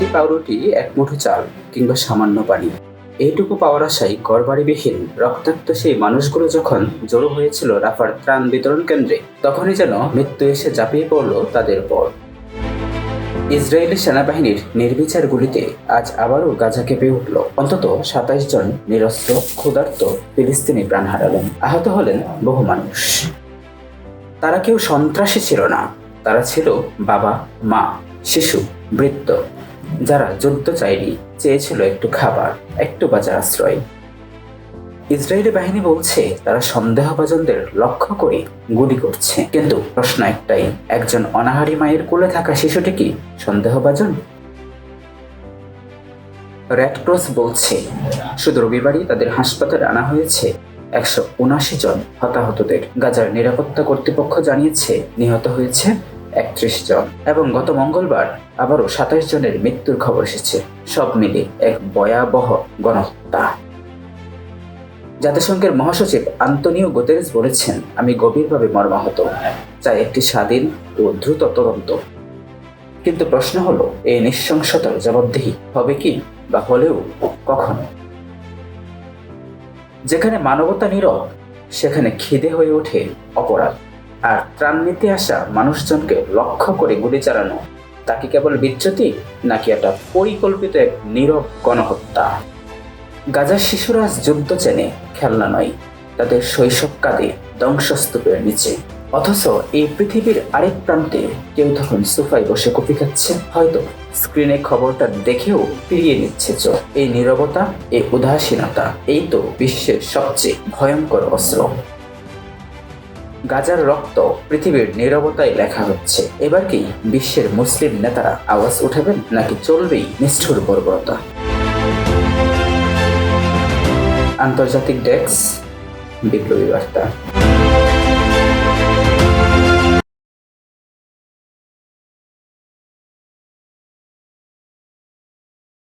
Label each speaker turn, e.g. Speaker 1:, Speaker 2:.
Speaker 1: একটি পাউরুটি, এক মুঠো চাল কিংবা সামান্য পানি। এইটুকু পাওয়ার আশায় ঘরবাড়িবিহীন, রক্তাক্ত সেই মানুষগুলো যখন জড়ো হয়েছিল রাফার ত্রাণ বিতরণ কেন্দ্রে, তখনই যেন মৃত্যু এসে ঝাঁপিয়ে পড়ল তাদের পর ইসরায়েলি সেনাবাহিনীর নির্বিচার গুলিতে আজ আবারও গাজা কেঁপে উঠল। অন্তত সাতাইশ জন নিরস্ত্র, ক্ষুধার্ত ফিলিস্তিনি প্রাণ হারালেন। আহত হলেন বহু মানুষ। তারা কেউ সন্ত্রাসী ছিল না। তারা ছিল বাবা, মা, শিশু বৃত্ত যারা যুদ্ধ চায়নি চেয়েছিল একটু খাবার, একটু বাজার আশ্রয়। ইসরায়েলি বাহিনী বলছে, তারা সন্দেহভাজনদের লক্ষ্য করে গুলি করছে। কিন্তু প্রশ্ন একটাই, একজন অনাহারী মায়ের কোলে থাকা শিশুটি কি সন্দেহভাজন? রেড ক্রস বলছে, শুধু রবিবারই তাদের হাসপাতালে আনা হয়েছে। একশো উনাশি জন হতাহতদের গাজার নিরাপত্তা কর্তৃপক্ষ জানিয়েছে, নিহত হয়েছে একত্রিশ জন। এবং গত মঙ্গলবার আবারও সাতাশ জনের মৃত্যুর খবর এসেছে। সব মিলে এক ভয়াবহ গণহত্যা। জাতিসংঘের মহাসচিব আন্তনিও গোতেরেস বলেছেন, আমি গভীরভাবে মর্মাহত। চাই একটি স্বাধীন ও দ্রুত তদন্ত। কিন্তু প্রশ্ন হলো এই নৃশংসতার জবাবদিহি হবে কি বা হলেও কখন? যেখানে মানবতা নীরব, সেখানে খিদে হয়ে ওঠে অপরাধ। আর ত্রাণ নিতে আসা মানুষজনকে লক্ষ্য করে গুলি চালানো, তা কি কেবল বিচ্যুতি, নাকি একটা পরিকল্পিত এক নীরব গণহত্যা? গাজার শিশুরা যুদ্ধ চেনে, খেলনা নয়, তাদের শৈশব কাঁদে ধ্বংসস্তূপের নিচে। অথচ এই পৃথিবীর আরেক প্রান্তে কেউ তখন সোফায় বসে কফি খাচ্ছে, হয়তো স্ক্রিনে খবরটা দেখেও ফিরিয়ে নিচ্ছে চোখ। এই নীরবতা, এই উদাসীনতা, এই তো বিশ্বের সবচেয়ে ভয়ঙ্কর অস্ত্র। গাজার রক্ত পৃথিবীর নিরবতায় লেখা হচ্ছে। এবার কি বিশ্বের মুসলিম নেতারা আওয়াজ উঠাবেন নাকি চলবেই নিষ্ঠুর বর্বরতা? আন্তর্জাতিক ডেস্ক, বিপ্লবী বার্তা।